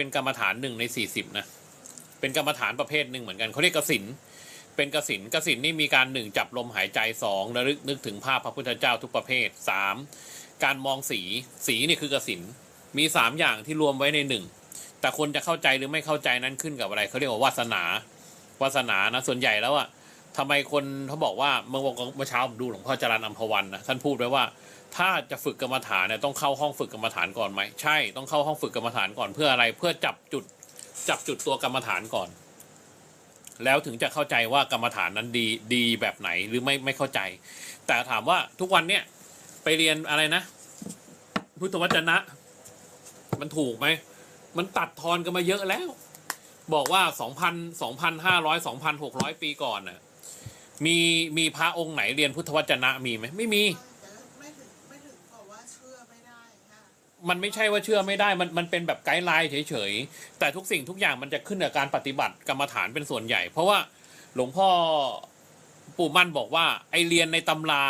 เป็นกรรมฐานหนึ่งในสี่สิบนะ เป็นกรรมฐานประเภทหนึ่งเหมือนกันเขาเรียกกสิน เป็นกสินกสินนี่มีการหนึ่งจับลมหายใจสองระลึกนึกถึงภาพพระพุทธเจ้าทุกประเภทสามการมองสีสีนี่คือกสินมีสามอย่างที่รวมไว้ในหนึ่งแต่คนจะเข้าใจหรือไม่เข้าใจนั้นขึ้นกับอะไรเขาเรียกว่าวาสนาวาสนานะส่วนใหญ่แล้วอะ ทำไมคนเขาบอกว่าเมื่อวันเมื่อเช้าผมดูหลวงพ่อจรันอัมพวันนะท่านพูดไว้ว่า ถ้าจะฝึกกรรมฐานเนี่ยต้องเข้าห้องฝึกกรรมฐานก่อนไหมใช่ต้องเข้าห้องฝึกกรรมฐานก่อนเพื่ออะไร เพื่อจับจุดจับจุดตัวกรรมฐานก่อน แล้วถึงจะเข้าใจว่ากรรมฐานนั้นดีดีแบบไหนหรือไม่ไม่เข้าใจ แต่ถามว่าทุกวันเนี่ยไปเรียนอะไรนะ พุทธวจนะ มันถูกไหมมันตัดทอนกันมาเยอะแล้ว บอกว่าสองพันสองพันห้าร้อยสองพันหกร้อยปีก่อนน่ะ มีมีพระองค์ไหนเรียนพุทธวจนะมีไหมไม่มีแต่ไม่ถึงไม่ถึงบอกว่าเชื่อไม่ได้ค่ะมันไม่ใช่ว่าเชื่อไม่ได้ มันมันเป็นแบบไกด์ไลน์เฉยๆ แต่ทุกสิ่งทุกอย่างมันจะขึ้นกับการปฏิบัติกรรมฐานเป็นส่วนใหญ่ เพราะว่าหลวงพ่อปู่มั่นบอกว่าไอเรียนในตำรา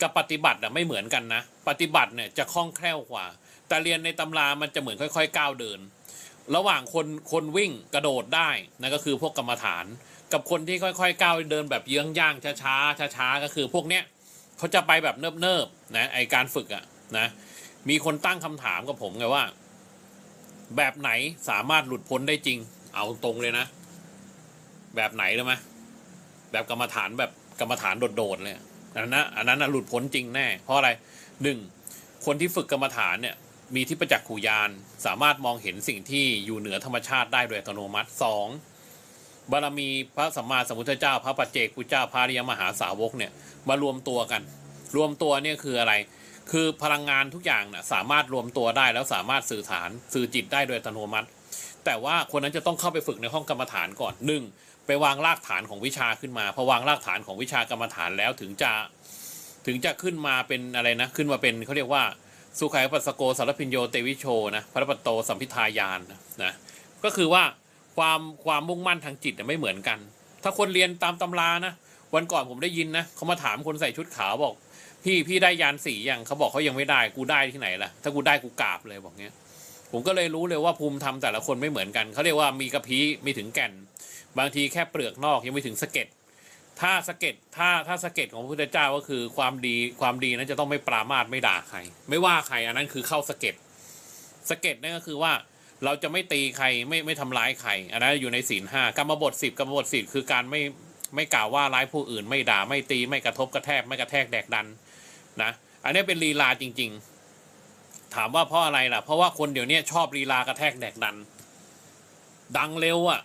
กับปฏิบัติอะไม่เหมือนกันนะ ปฏิบัติเนี่ยจะคล่องแคล่วกว่า แต่เรียนในตำรามันจะเหมือนค่อย ๆ ก้าวเดิน ระหว่างคนคนวิ่งกระโดดได้นั่นก็คือพวกกรรมฐาน กับคนที่ค่อยๆก้าวเดินแบบเยื้องย่างช้าๆช้าๆก็คือพวกเนี้ยเขาจะไปแบบเนิบๆนะไอการฝึกอะนะมีคนตั้งคำถามกับผมไงว่า แบบไหนสามารถหลุดพ้นได้จริง เอาตรงเลยนะ แบบไหนเลยไหมแบบกรรมฐานแบบกรรมฐานโดดๆเลยอันนั้นอันนั้นหลุดพ้นจริงแน่ เพราะอะไรหนึ่งคนที่ฝึกกรรมฐานเนี่ย มีที่ประจักษ์ขูยาน สามารถมองเห็นสิ่งที่อยู่เหนือธรรมชาติได้โดยอัตโนมัติสองบารมีพระสัมมาสัมพุทธเจ้า พระปัจเจกพุทธเจ้าพระริยมหาสาวกเนี่ยมารวมตัวกัน รวมตัวเนี่ยคืออะไร คือพลังงานทุกอย่างน่ะสามารถรวมตัวได้แล้วสามารถสื่อสารสื่อจิตได้โดยอัตโนมัติ แต่ว่าคนนั้นจะต้องเข้าไปฝึกในห้องกรรมฐานก่อนหนึ่งไปวางรากฐานของวิชาขึ้นมาพอวางรากฐานของวิชากรรมฐานแล้วถึงจะถึงจะขึ้นมาเป็นอะไรนะ ขึ้นมาเป็นเขาเรียกว่า สุขัยปัสโกสารพิญโยเตวิโชนะพระปัตโตสัมพิทายานนะก็คือว่าความความมุ่งมั่นทางจิตไม่เหมือนกัน ถ้าคนเรียนตามตำรานะ วันก่อนผมได้ยินนะเขามาถามคนใส่ชุดขาวบอก พี่พี่ได้ยานสียังเขาบอกเขายังไม่ได้กูได้ที่ไหนล่ะ ถ้ากูได้กูกราบเลยบอกเงี้ย ผมก็เลยรู้เลยว่าภูมิธรรมแต่ละคนไม่เหมือนกันเขาเรียกว่ามีกระพี้ไม่ถึงแก่น บางทีแค่เปลือกนอกยังไม่ถึงสะเก็ด ถ้าสะเก็ดถ้าถ้าสะเก็ดของพระพุทธเจ้าก็คือความดีความดีนั้นจะต้องไม่ปรามาสไม่ด่าใคร ไม่ว่าใครอันนั้นคือเข้าสะเก็ดสะเก็ดนั่นก็คือว่าเราจะไม่ตีใครไม่ไม่ทำร้ายใครอันนั้นอยู่ในศีลห้ากรรมบทสิบกรรมบทสิบคือการไม่ไม่กล่าวว่าร้ายผู้อื่น ไม่ด่าไม่ตีไม่กระทบกระแทกไม่กระแทกแดกดันนะอันนี้เป็นลีลาจริง ๆ ถามว่าเพราะอะไรล่ะ เพราะว่าคนเดี๋ยวนี้ชอบลีลากระแทกแดกดัน ดังเร็วอะ่ะ